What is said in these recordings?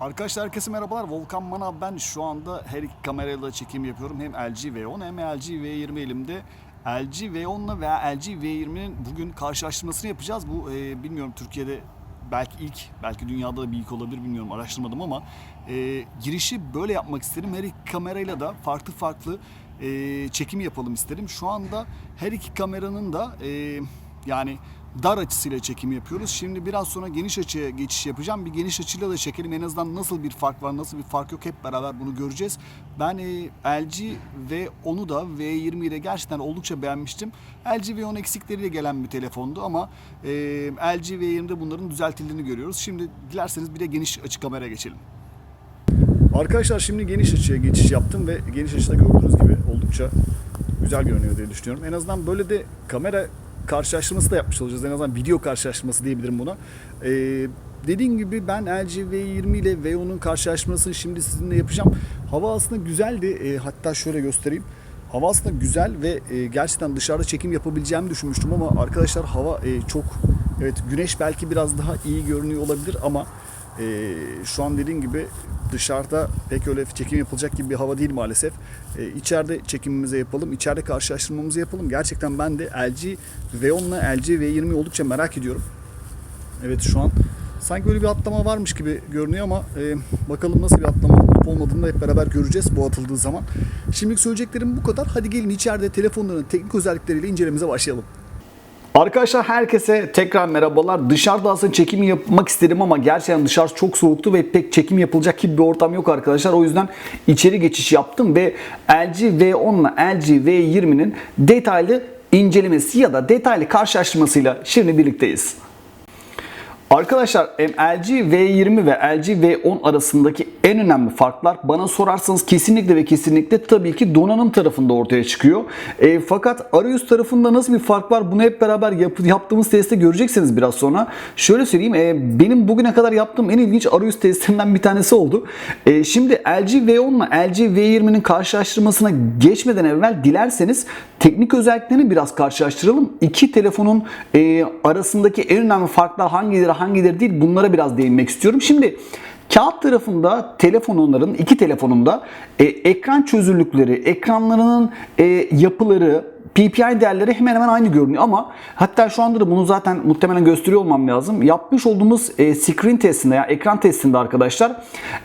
Arkadaşlar herkese merhabalar. Volkan Manav ben şu anda her iki kamerayla çekim yapıyorum. Hem LG V10 hem LG V20 elimde. LG V10'la veya LG V20'nin bugün karşılaştırmasını yapacağız. Bu e, bilmiyorum Türkiye'de belki ilk, belki dünyada da bir ilk olabilir bilmiyorum araştırmadım ama e, girişi böyle yapmak isterim. Her iki kamerayla da farklı farklı e, çekim yapalım isterim. Şu anda her iki kameranın da e, yani dar açısıyla çekim yapıyoruz. Şimdi biraz sonra geniş açıya geçiş yapacağım. Bir geniş açıyla da çekelim. En azından nasıl bir fark var, nasıl bir fark yok hep beraber bunu göreceğiz. Ben e, LG ve onu da V20 ile gerçekten oldukça beğenmiştim. LG V10 eksikleriyle gelen bir telefondu ama e, LG V20'de bunların düzeltildiğini görüyoruz. Şimdi dilerseniz bir de geniş açı kameraya geçelim. Arkadaşlar şimdi geniş açıya geçiş yaptım ve geniş açıda gördüğünüz gibi oldukça güzel görünüyor diye düşünüyorum. En azından böyle de kamera karşılaştırması da yapmış olacağız. En azından video karşılaştırması diyebilirim buna. Ee, dediğim gibi ben LG V20 ile V10'un karşılaştırmasını şimdi sizinle yapacağım. Hava aslında güzeldi. Ee, hatta şöyle göstereyim. Hava aslında güzel ve e, gerçekten dışarıda çekim yapabileceğimi düşünmüştüm ama arkadaşlar hava e, çok evet güneş belki biraz daha iyi görünüyor olabilir ama e, şu an dediğim gibi dışarıda pek öyle çekim yapılacak gibi bir hava değil maalesef. E, içeride çekimimizi yapalım, içeride karşılaştırmamızı yapalım. Gerçekten ben de LG V10 ile LG V20'yi oldukça merak ediyorum. Evet şu an sanki böyle bir atlama varmış gibi görünüyor ama e, bakalım nasıl bir atlama olup olmadığını hep beraber göreceğiz bu atıldığı zaman. Şimdilik söyleyeceklerim bu kadar. Hadi gelin içeride telefonların teknik özellikleriyle incelememize başlayalım. Arkadaşlar herkese tekrar merhabalar. Dışarıda aslında çekim yapmak istedim ama gerçekten dışarı çok soğuktu ve pek çekim yapılacak gibi bir ortam yok arkadaşlar. O yüzden içeri geçiş yaptım ve LG V10 ile LG V20'nin detaylı incelemesi ya da detaylı karşılaştırmasıyla şimdi birlikteyiz. Arkadaşlar LG V20 ve LG V10 arasındaki en önemli farklar bana sorarsanız kesinlikle ve kesinlikle tabii ki donanım tarafında ortaya çıkıyor. E, fakat arayüz tarafında nasıl bir fark var bunu hep beraber yap- yaptığımız testte göreceksiniz biraz sonra. Şöyle söyleyeyim e, benim bugüne kadar yaptığım en ilginç arayüz testlerinden bir tanesi oldu. E, şimdi LG V10 ile LG V20'nin karşılaştırmasına geçmeden evvel dilerseniz teknik özelliklerini biraz karşılaştıralım. İki telefonun e, arasındaki en önemli farklar hangileri hangileri değil bunlara biraz değinmek istiyorum. Şimdi Kağıt tarafında telefonların iki telefonunda e, ekran çözünürlükleri, ekranlarının e, yapıları, PPI değerleri hemen hemen aynı görünüyor ama hatta şu anda da bunu zaten muhtemelen gösteriyor olmam lazım. Yapmış olduğumuz e, screen testinde yani ekran testinde arkadaşlar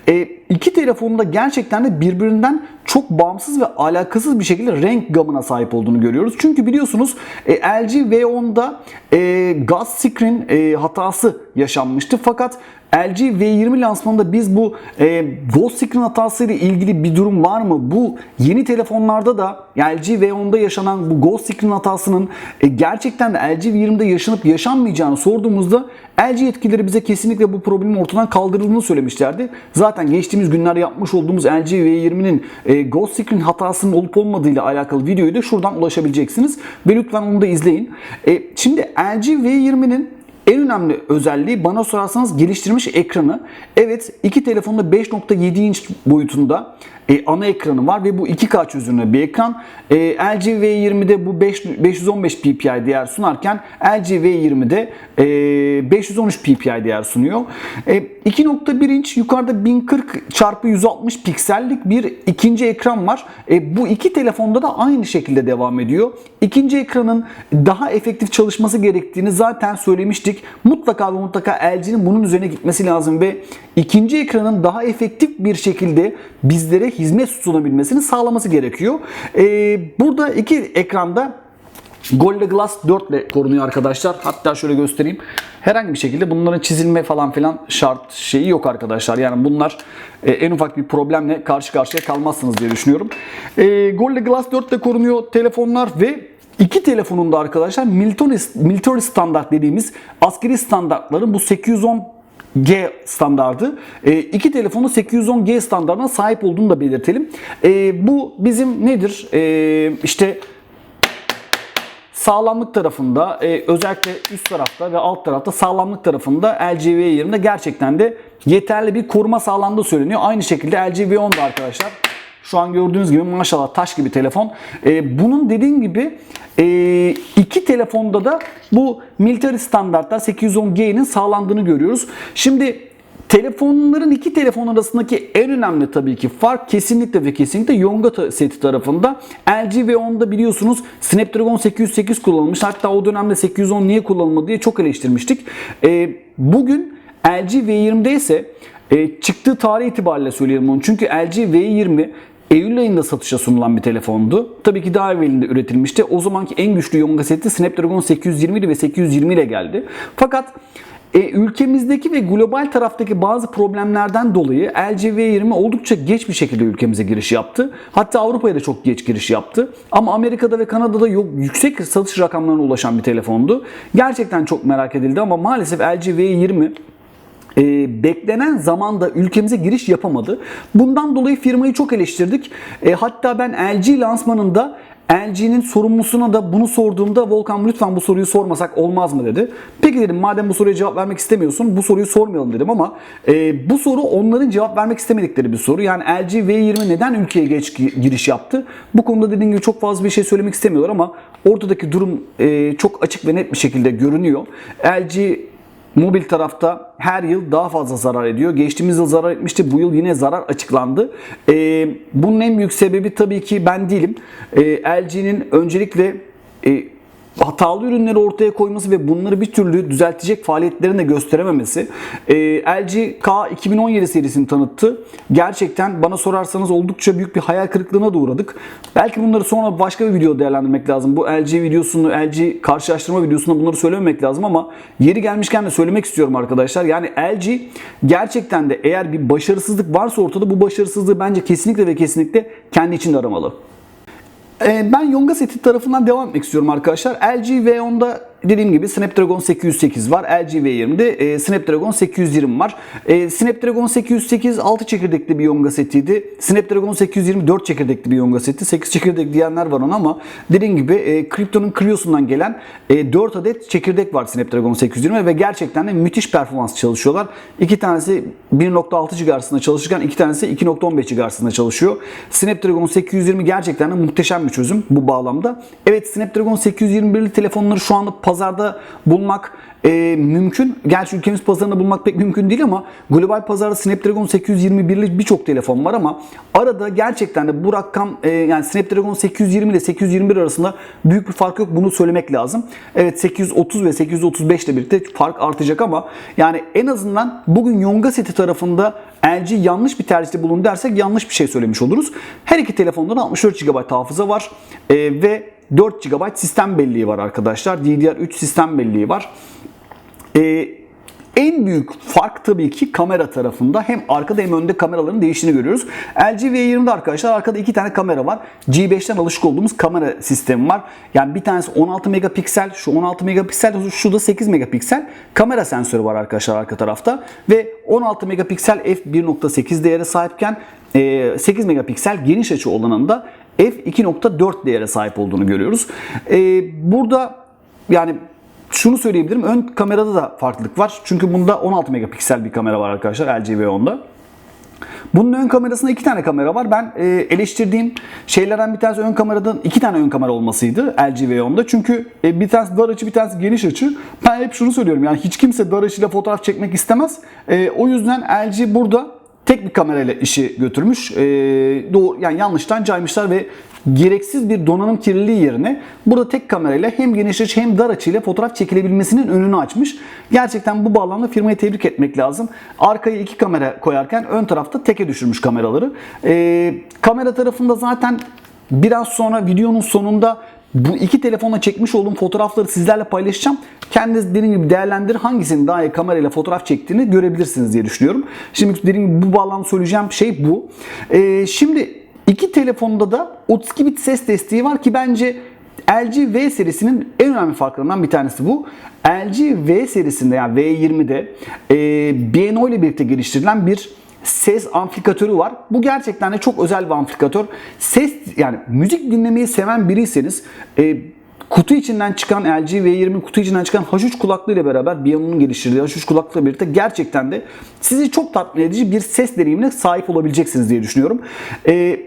e, iki telefonun da gerçekten de birbirinden çok bağımsız ve alakasız bir şekilde renk gamına sahip olduğunu görüyoruz. Çünkü biliyorsunuz e, LG V10'da e, gaz screen e, hatası yaşanmıştı. Fakat LG V20 lansmanında biz bu e, Ghost Screen hatası ile ilgili bir durum var mı? Bu yeni telefonlarda da LG V10'da yaşanan bu Ghost Screen hatasının e, gerçekten de LG V20'de yaşanıp yaşanmayacağını sorduğumuzda LG yetkilileri bize kesinlikle bu problemin ortadan kaldırıldığını söylemişlerdi. Zaten geçtiğimiz günlerde yapmış olduğumuz LG V20'nin e, Ghost Screen hatasının olup olmadığıyla alakalı videoyu da şuradan ulaşabileceksiniz. Ve lütfen onu da izleyin. E, şimdi LG V20'nin en önemli özelliği bana sorarsanız geliştirmiş ekranı. Evet iki telefonda 5.7 inç boyutunda e, ana ekranı var ve bu 2K çözünürlüğü bir ekran. E, LG V20'de bu 5, 515 ppi değer sunarken LG V20'de e, 513 ppi değer sunuyor. E, 2.1 inç yukarıda 1040 x 160 piksellik bir ikinci ekran var. E, bu iki telefonda da aynı şekilde devam ediyor. İkinci ekranın daha efektif çalışması gerektiğini zaten söylemiştik. Mutlaka ve mutlaka LG'nin bunun üzerine gitmesi lazım ve ikinci ekranın daha efektif bir şekilde bizlere hizmet sunabilmesini sağlaması gerekiyor. Ee, burada iki ekranda Gorilla Glass 4 ile korunuyor arkadaşlar. Hatta şöyle göstereyim. Herhangi bir şekilde bunların çizilme falan filan şart şeyi yok arkadaşlar. Yani bunlar e, en ufak bir problemle karşı karşıya kalmazsınız diye düşünüyorum. E, Gorilla Glass 4 ile korunuyor telefonlar ve İki telefonun da arkadaşlar military, military standart dediğimiz askeri standartların bu 810 G standardı. E, iki telefonun 810G standartına sahip olduğunu da belirtelim. E, bu bizim nedir? E, işte sağlamlık tarafında e, özellikle üst tarafta ve alt tarafta sağlamlık tarafında LG V20'de gerçekten de yeterli bir koruma sağlandığı söyleniyor. Aynı şekilde LG V10'da arkadaşlar şu an gördüğünüz gibi maşallah taş gibi telefon. E, bunun dediğim gibi e, iki telefonda da bu military standartlar 810G'nin sağlandığını görüyoruz. Şimdi Telefonların iki telefon arasındaki en önemli tabii ki fark kesinlikle ve kesinlikle Yonga seti tarafında. LG ve onda biliyorsunuz Snapdragon 808 kullanılmış. Hatta o dönemde 810 niye kullanılmadı diye çok eleştirmiştik. Ee, bugün LG V20'de ise e, çıktığı tarih itibariyle söyleyelim onu. Çünkü LG V20 Eylül ayında satışa sunulan bir telefondu. Tabii ki daha evvelinde üretilmişti. O zamanki en güçlü Yonga seti Snapdragon 820 idi ve 820 ile geldi. Fakat e, ülkemizdeki ve global taraftaki bazı problemlerden dolayı LG V20 oldukça geç bir şekilde ülkemize giriş yaptı. Hatta Avrupa'ya da çok geç giriş yaptı. Ama Amerika'da ve Kanada'da yok, yüksek satış rakamlarına ulaşan bir telefondu. Gerçekten çok merak edildi ama maalesef LG V20 e, beklenen zamanda ülkemize giriş yapamadı. Bundan dolayı firmayı çok eleştirdik. E, hatta ben LG lansmanında LG'nin sorumlusuna da bunu sorduğumda Volkan lütfen bu soruyu sormasak olmaz mı dedi. Peki dedim madem bu soruya cevap vermek istemiyorsun bu soruyu sormayalım dedim ama e, bu soru onların cevap vermek istemedikleri bir soru. Yani LG V20 neden ülkeye geç gi- giriş yaptı? Bu konuda dediğim gibi çok fazla bir şey söylemek istemiyorlar ama ortadaki durum e, çok açık ve net bir şekilde görünüyor. LG Mobil tarafta her yıl daha fazla zarar ediyor. Geçtiğimiz yıl zarar etmişti. Bu yıl yine zarar açıklandı. Ee, bunun en büyük sebebi tabii ki ben değilim. Ee, LG'nin öncelikle e, hatalı ürünleri ortaya koyması ve bunları bir türlü düzeltecek faaliyetlerini de gösterememesi. Ee, LG K 2017 serisini tanıttı. Gerçekten bana sorarsanız oldukça büyük bir hayal kırıklığına da uğradık. Belki bunları sonra başka bir video değerlendirmek lazım. Bu LG videosunu, LG karşılaştırma videosunda bunları söylememek lazım ama yeri gelmişken de söylemek istiyorum arkadaşlar. Yani LG gerçekten de eğer bir başarısızlık varsa ortada bu başarısızlığı bence kesinlikle ve kesinlikle kendi içinde aramalı. Ee, Ben Yonga seti tarafından devam etmek istiyorum arkadaşlar. LG V10'da dediğim gibi Snapdragon 808 var. LG V20'de e, Snapdragon 820 var. E, Snapdragon 808 6 çekirdekli bir Yonga setiydi. Snapdragon 820 4 çekirdekli bir Yonga seti. 8 çekirdek diyenler var ona ama dediğim gibi e, Crypto'nun Clio'sundan gelen e, 4 adet çekirdek var Snapdragon 820 ve gerçekten de müthiş performans çalışıyorlar. İki tanesi 1.6 GHz'ında çalışırken iki tanesi 2.15 GHz'ında çalışıyor. Snapdragon 820 gerçekten de muhteşem bir çözüm bu bağlamda. Evet Snapdragon 821'li telefonları şu anda pazarda bulmak e, mümkün. Gerçi ülkemiz pazarında bulmak pek mümkün değil ama global pazarda Snapdragon 821'li birçok telefon var ama arada gerçekten de bu rakam e, yani Snapdragon 820 ile 821 arasında büyük bir fark yok. Bunu söylemek lazım. Evet 830 ve 835 ile birlikte fark artacak ama yani en azından bugün Yonga seti tarafında LG yanlış bir tercihte bulundu dersek yanlış bir şey söylemiş oluruz. Her iki telefonda da 64 GB hafıza var e, ve 4 GB sistem belleği var arkadaşlar. DDR3 sistem belleği var. Ee, en büyük fark tabii ki kamera tarafında hem arkada hem önde kameraların değiştiğini görüyoruz. LG V20'de arkadaşlar arkada iki tane kamera var. G5'ten alışık olduğumuz kamera sistemi var. Yani bir tanesi 16 megapiksel, şu 16 megapiksel, şu da 8 megapiksel kamera sensörü var arkadaşlar arka tarafta. Ve 16 megapiksel f1.8 değere sahipken e, 8 megapiksel geniş açı olanında f2.4 değere sahip olduğunu görüyoruz. E, burada yani şunu söyleyebilirim. Ön kamerada da farklılık var. Çünkü bunda 16 megapiksel bir kamera var arkadaşlar LG V10'da. Bunun ön kamerasında iki tane kamera var. Ben e, eleştirdiğim şeylerden bir tanesi ön kameradan iki tane ön kamera olmasıydı LG V10'da. Çünkü e, bir tanesi dar açı bir tanesi geniş açı. Ben hep şunu söylüyorum yani hiç kimse dar açıyla fotoğraf çekmek istemez. E, o yüzden LG burada tek bir kamerayla işi götürmüş. E, doğru yani yanlıştan caymışlar ve gereksiz bir donanım kirliliği yerine burada tek kamerayla hem geniş açı hem dar açıyla fotoğraf çekilebilmesinin önünü açmış. Gerçekten bu bağlamda firmayı tebrik etmek lazım. Arkaya iki kamera koyarken ön tarafta teke düşürmüş kameraları. Ee, kamera tarafında zaten biraz sonra videonun sonunda bu iki telefonla çekmiş olduğum fotoğrafları sizlerle paylaşacağım. Kendiniz dediğim gibi değerlendir hangisinin daha iyi kamerayla fotoğraf çektiğini görebilirsiniz diye düşünüyorum. Şimdi dediğim gibi bu bağlamda söyleyeceğim şey bu. Ee, şimdi İki telefonda da 32 bit ses desteği var ki bence LG V serisinin en önemli farklarından bir tanesi bu. LG V serisinde yani V20'de e, BNO ile birlikte geliştirilen bir ses amplifikatörü var. Bu gerçekten de çok özel bir amplifikatör. Ses yani müzik dinlemeyi seven biriyseniz e, kutu içinden çıkan LG V20 kutu içinden çıkan H3 kulaklığı ile beraber Bion'un geliştirdiği H3 kulaklıkla birlikte gerçekten de sizi çok tatmin edici bir ses deneyimine sahip olabileceksiniz diye düşünüyorum. Ee,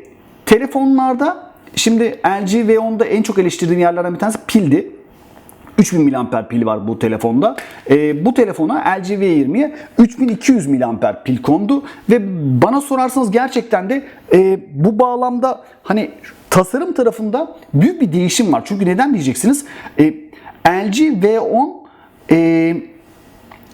telefonlarda şimdi LG V10'da en çok eleştirdiğim yerlerden bir tanesi pildi. 3000 mAh pil var bu telefonda. Ee, bu telefona LG V20'ye 3200 mAh pil kondu ve bana sorarsanız gerçekten de e, bu bağlamda hani tasarım tarafında büyük bir değişim var. Çünkü neden diyeceksiniz? E, LG V10 e,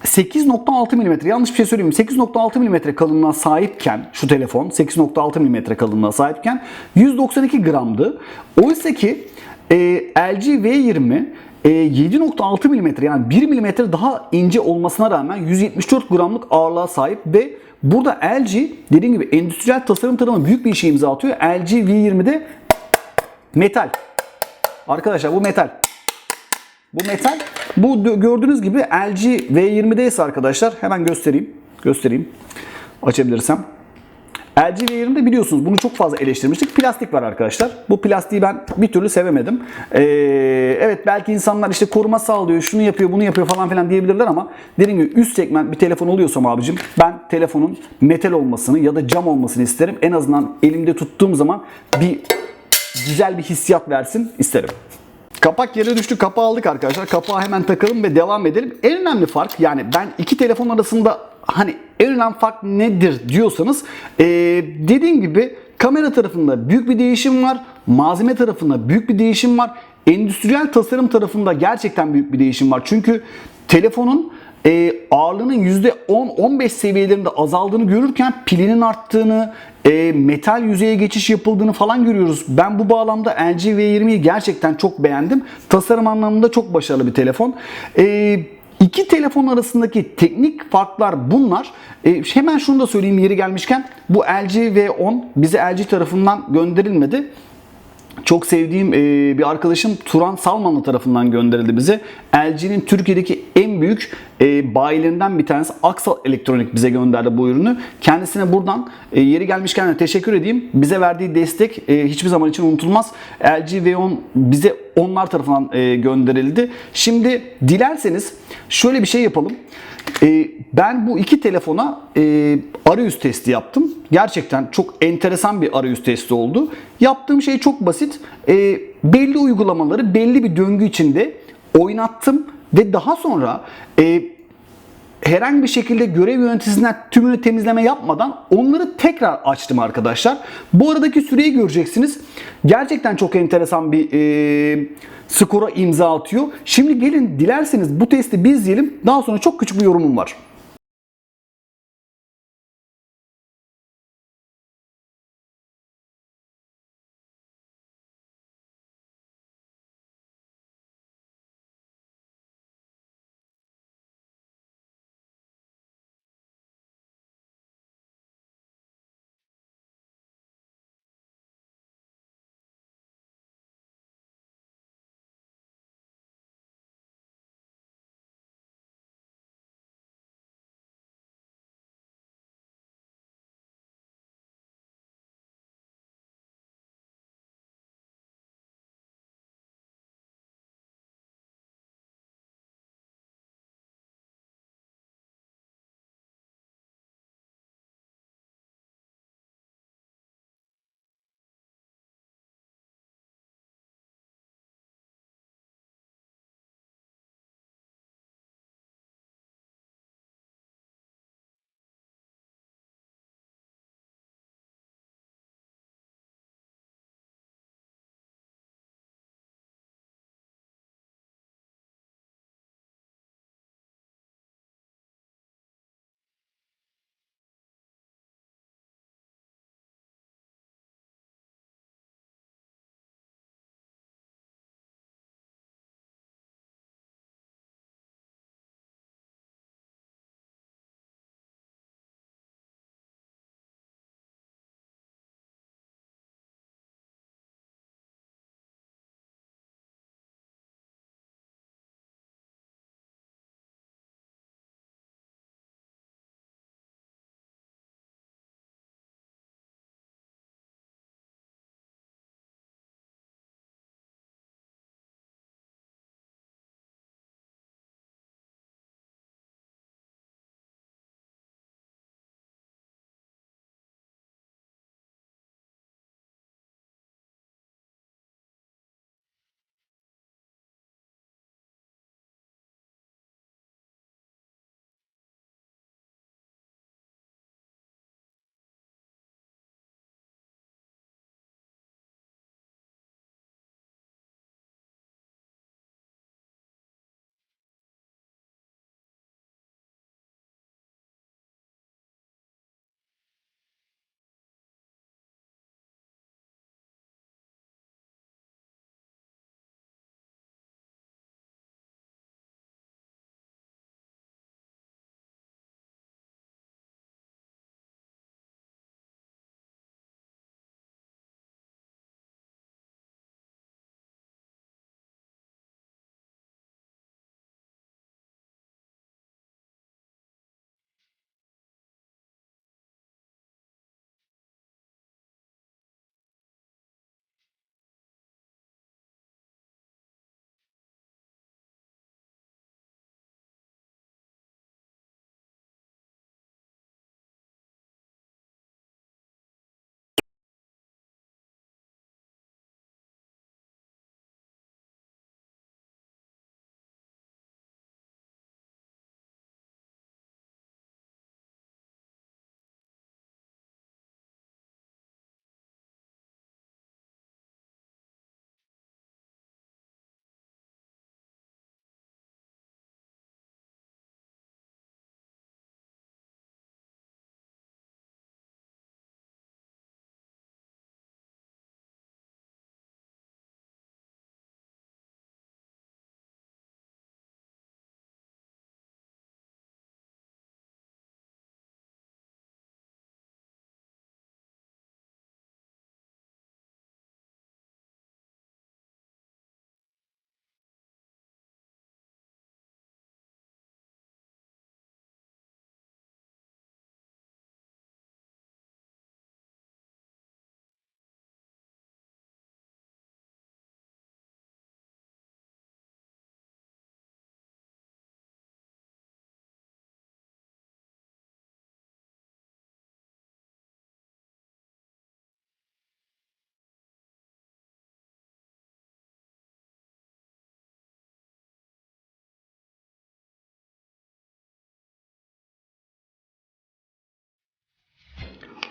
8.6 mm yanlış bir şey söyleyeyim mi? 8.6 mm kalınlığına sahipken şu telefon 8.6 mm kalınlığına sahipken 192 gramdı. Oysa ki e, LG V20 e, 7.6 mm yani 1 mm daha ince olmasına rağmen 174 gramlık ağırlığa sahip ve burada LG dediğim gibi endüstriyel tasarım tarafına büyük bir işe imza atıyor. LG V20'de metal. Arkadaşlar bu metal. Bu metal. Bu gördüğünüz gibi LG V20'de ise arkadaşlar hemen göstereyim. Göstereyim. Açabilirsem. LG V20'de biliyorsunuz bunu çok fazla eleştirmiştik. Plastik var arkadaşlar. Bu plastiği ben bir türlü sevemedim. Ee, evet belki insanlar işte koruma sağlıyor, şunu yapıyor, bunu yapıyor falan filan diyebilirler ama dediğim gibi üst segment bir telefon oluyorsam abicim ben telefonun metal olmasını ya da cam olmasını isterim. En azından elimde tuttuğum zaman bir güzel bir hissiyat versin isterim. Kapak yere düştü. Kapağı aldık arkadaşlar. Kapağı hemen takalım ve devam edelim. En önemli fark yani ben iki telefon arasında hani en önemli fark nedir diyorsanız ee, dediğim gibi kamera tarafında büyük bir değişim var. Malzeme tarafında büyük bir değişim var. Endüstriyel tasarım tarafında gerçekten büyük bir değişim var. Çünkü telefonun e, ağırlığının %10-15 seviyelerinde azaldığını görürken pilinin arttığını, e, metal yüzeye geçiş yapıldığını falan görüyoruz. Ben bu bağlamda LG V20'yi gerçekten çok beğendim. Tasarım anlamında çok başarılı bir telefon. E, iki telefon arasındaki teknik farklar bunlar. E, hemen şunu da söyleyeyim yeri gelmişken. Bu LG V10 bize LG tarafından gönderilmedi çok sevdiğim e, bir arkadaşım Turan Salmanlı tarafından gönderildi bize. LG'nin Türkiye'deki en büyük e, bayilerinden bir tanesi Aksal Elektronik bize gönderdi bu ürünü. Kendisine buradan e, yeri gelmişken de teşekkür edeyim. Bize verdiği destek e, hiçbir zaman için unutulmaz. LG V10 bize onlar tarafından e, gönderildi. Şimdi dilerseniz şöyle bir şey yapalım. E, ben bu iki telefona e, arayüz testi yaptım. Gerçekten çok enteresan bir arayüz testi oldu. Yaptığım şey çok basit. E, belli uygulamaları belli bir döngü içinde oynattım ve daha sonra e, herhangi bir şekilde görev yöneticisinden tümünü temizleme yapmadan onları tekrar açtım arkadaşlar. Bu aradaki süreyi göreceksiniz. Gerçekten çok enteresan bir e, skora imza atıyor. Şimdi gelin dilerseniz bu testi biz diyelim. Daha sonra çok küçük bir yorumum var.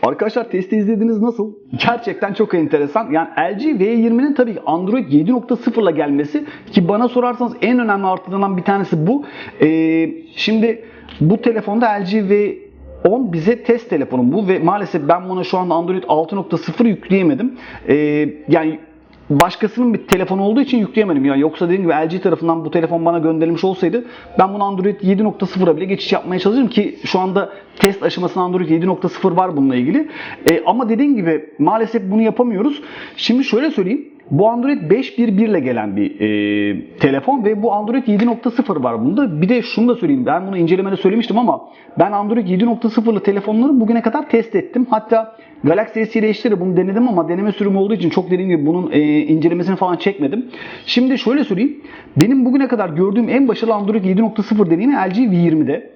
Arkadaşlar testi izlediniz nasıl? Gerçekten çok enteresan. Yani LG V20'nin tabii Android 7.0 ile gelmesi ki bana sorarsanız en önemli artılarından bir tanesi bu. Ee, şimdi bu telefonda LG V 10 bize test telefonu bu ve maalesef ben buna şu anda Android 6.0 yükleyemedim. Ee, yani başkasının bir telefonu olduğu için yükleyemedim. Yani yoksa dediğim gibi LG tarafından bu telefon bana gönderilmiş olsaydı ben bunu Android 7.0'a bile geçiş yapmaya çalışırım ki şu anda test aşamasında Android 7.0 var bununla ilgili. Ee, ama dediğim gibi maalesef bunu yapamıyoruz. Şimdi şöyle söyleyeyim. Bu Android 5.1.1 ile gelen bir e, telefon ve bu Android 7.0 var bunda. Bir de şunu da söyleyeyim. Ben bunu incelemede söylemiştim ama ben Android 7.0'lı telefonları bugüne kadar test ettim. Hatta Galaxy S ile bunu denedim ama deneme sürümü olduğu için çok dediğim gibi bunun e, incelemesini falan çekmedim. Şimdi şöyle söyleyeyim. Benim bugüne kadar gördüğüm en başarılı Android 7.0 deneyimi LG V20'de.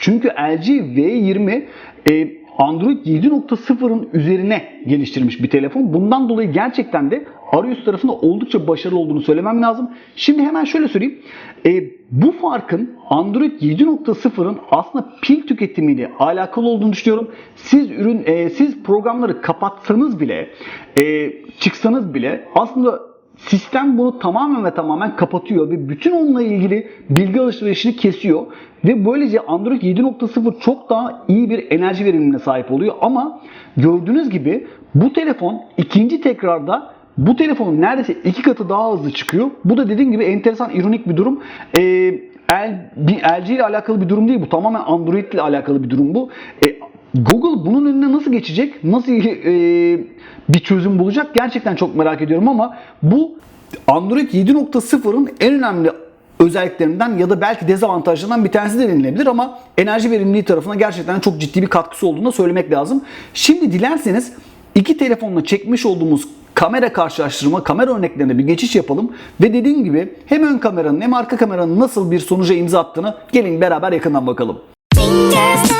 Çünkü LG V20 e, Android 7.0'ın üzerine geliştirilmiş bir telefon. Bundan dolayı gerçekten de arayüz tarafında oldukça başarılı olduğunu söylemem lazım. Şimdi hemen şöyle söyleyeyim. E, bu farkın Android 7.0'ın aslında pil tüketimiyle alakalı olduğunu düşünüyorum. Siz ürün, e, siz programları kapatsanız bile, e, çıksanız bile aslında Sistem bunu tamamen ve tamamen kapatıyor ve bütün onunla ilgili bilgi alışverişini kesiyor. Ve böylece Android 7.0 çok daha iyi bir enerji verimine sahip oluyor. Ama gördüğünüz gibi bu telefon ikinci tekrarda bu telefonun neredeyse iki katı daha hızlı çıkıyor. Bu da dediğim gibi enteresan, ironik bir durum. Ee, LG ile alakalı bir durum değil bu. Tamamen Android ile alakalı bir durum bu. E, Google bunun önüne nasıl geçecek? Nasıl e, bir çözüm bulacak? Gerçekten çok merak ediyorum ama bu Android 7.0'ın en önemli özelliklerinden ya da belki dezavantajlarından bir tanesi de denilebilir ama enerji verimliliği tarafına gerçekten çok ciddi bir katkısı olduğunu söylemek lazım. Şimdi dilerseniz iki telefonla çekmiş olduğumuz kamera karşılaştırma, kamera örneklerine bir geçiş yapalım ve dediğim gibi hem ön kameranın hem arka kameranın nasıl bir sonuca imza attığını gelin beraber yakından bakalım. Fingers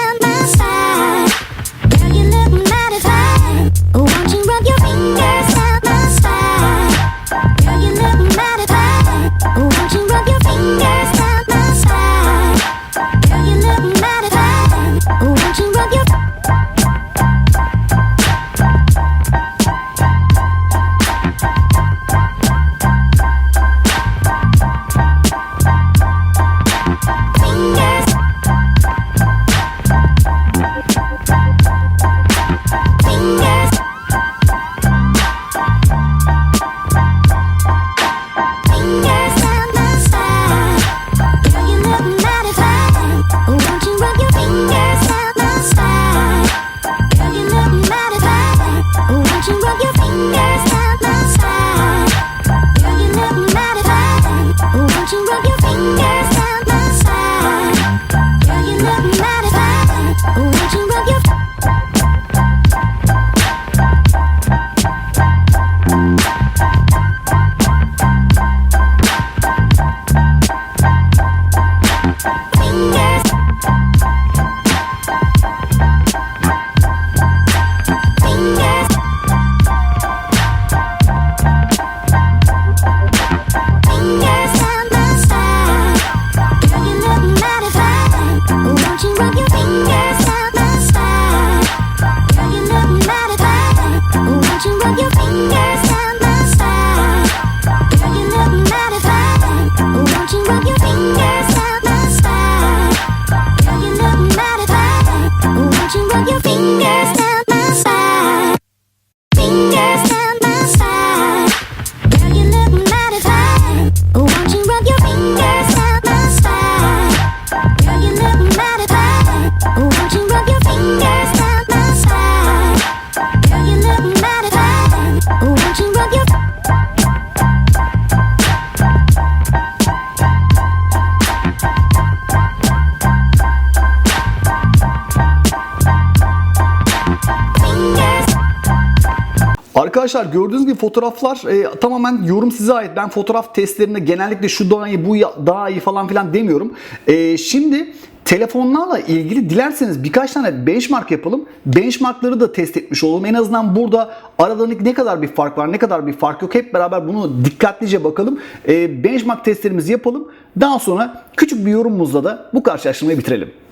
Arkadaşlar gördüğünüz gibi fotoğraflar e, tamamen yorum size ait. Ben fotoğraf testlerinde genellikle şu daha iyi, bu daha iyi falan filan demiyorum. E, şimdi telefonlarla ilgili dilerseniz birkaç tane benchmark yapalım. Benchmarkları da test etmiş olalım. En azından burada aralarındaki ne kadar bir fark var, ne kadar bir fark yok. Hep beraber bunu dikkatlice bakalım. E, benchmark testlerimizi yapalım. Daha sonra küçük bir yorumumuzla da bu karşılaştırmayı bitirelim.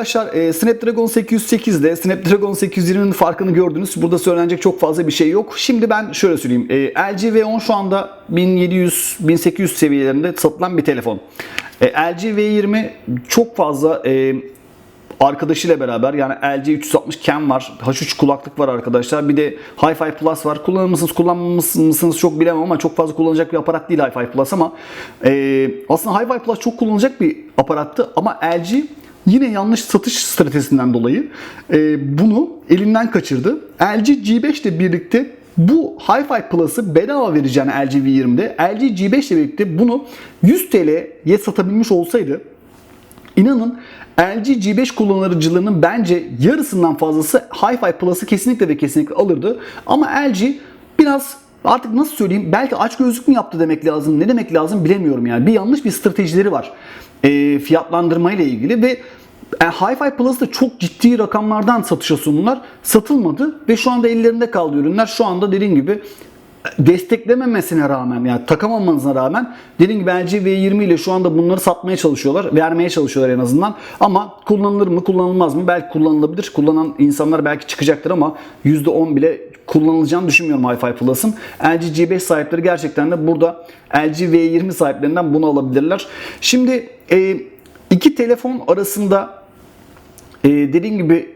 Arkadaşlar e, Snapdragon 808 ile Snapdragon 820'nin farkını gördünüz. Burada söylenecek çok fazla bir şey yok. Şimdi ben şöyle söyleyeyim. E, LG V10 şu anda 1700-1800 seviyelerinde satılan bir telefon. E, LG V20 çok fazla e, arkadaşıyla beraber yani LG 360 Cam var. H3 kulaklık var arkadaşlar. Bir de Hi-Fi Plus var. Kullanır mısınız kullanmaz mısınız çok bilemem ama çok fazla kullanılacak bir aparat değil Hi-Fi Plus ama e, aslında Hi-Fi Plus çok kullanılacak bir aparattı ama LG yine yanlış satış stratejisinden dolayı e, bunu elinden kaçırdı. LG G5 ile birlikte bu Hi-Fi Plus'ı bedava vereceğini LG V20'de LG G5 ile birlikte bunu 100 TL'ye satabilmiş olsaydı İnanın LG G5 kullanıcılarının bence yarısından fazlası Hi-Fi Plus'ı kesinlikle ve kesinlikle alırdı. Ama LG biraz artık nasıl söyleyeyim belki aç gözlük mü yaptı demek lazım ne demek lazım bilemiyorum yani. Bir yanlış bir stratejileri var e, fiyatlandırma ile ilgili ve e, Hi-Fi Plus'ta çok ciddi rakamlardan satışa sundular. Satılmadı ve şu anda ellerinde kaldı ürünler. Şu anda dediğim gibi desteklememesine rağmen yani takamamanıza rağmen dediğim gibi LG V20 ile şu anda bunları satmaya çalışıyorlar. Vermeye çalışıyorlar en azından. Ama kullanılır mı kullanılmaz mı? Belki kullanılabilir. Kullanan insanlar belki çıkacaktır ama %10 bile kullanılacağını düşünmüyorum Hi-Fi Plus'ın. LG G5 sahipleri gerçekten de burada LG V20 sahiplerinden bunu alabilirler. Şimdi e, iki telefon arasında e, dediğim gibi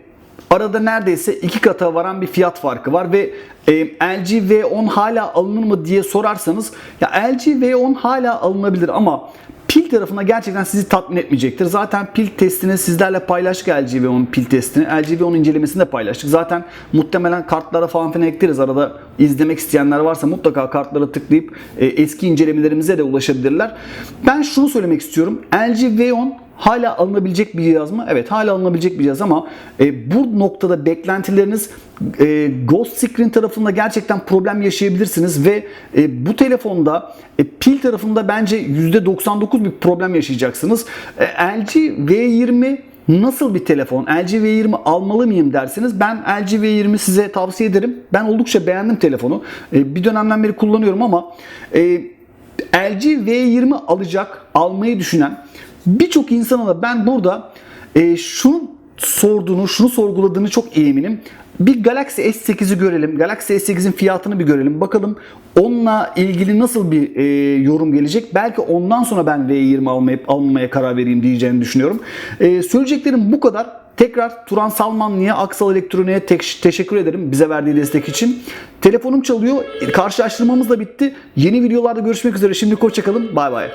arada neredeyse iki kata varan bir fiyat farkı var ve e, LG V10 hala alınır mı diye sorarsanız ya LG V10 hala alınabilir ama pil tarafına gerçekten sizi tatmin etmeyecektir. Zaten pil testini sizlerle paylaştık LG V10 pil testini. LG V10 incelemesini de paylaştık. Zaten muhtemelen kartlara falan filan ekleriz. Arada izlemek isteyenler varsa mutlaka kartlara tıklayıp e, eski incelemelerimize de ulaşabilirler. Ben şunu söylemek istiyorum. LG V10 Hala alınabilecek bir cihaz mı? Evet hala alınabilecek bir cihaz ama e, bu noktada beklentileriniz e, Ghost Screen tarafında gerçekten problem yaşayabilirsiniz ve e, bu telefonda e, pil tarafında bence %99 bir problem yaşayacaksınız. E, LG V20 Nasıl bir telefon? LG V20 almalı mıyım derseniz ben LG V20 size tavsiye ederim. Ben oldukça beğendim telefonu. E, bir dönemden beri kullanıyorum ama e, LG V20 alacak, almayı düşünen birçok insana da ben burada e, şunu sorduğunu, şunu sorguladığını çok eminim. Bir Galaxy S8'i görelim. Galaxy S8'in fiyatını bir görelim. Bakalım onunla ilgili nasıl bir e, yorum gelecek. Belki ondan sonra ben V20 almayıp almamaya karar vereyim diyeceğini düşünüyorum. E, söyleyeceklerim bu kadar. Tekrar Turan Salmanlı'ya, Aksal Elektronik'e tek- teşekkür ederim bize verdiği destek için. Telefonum çalıyor. Karşılaştırmamız da bitti. Yeni videolarda görüşmek üzere. Şimdi hoşçakalın. Bay bay.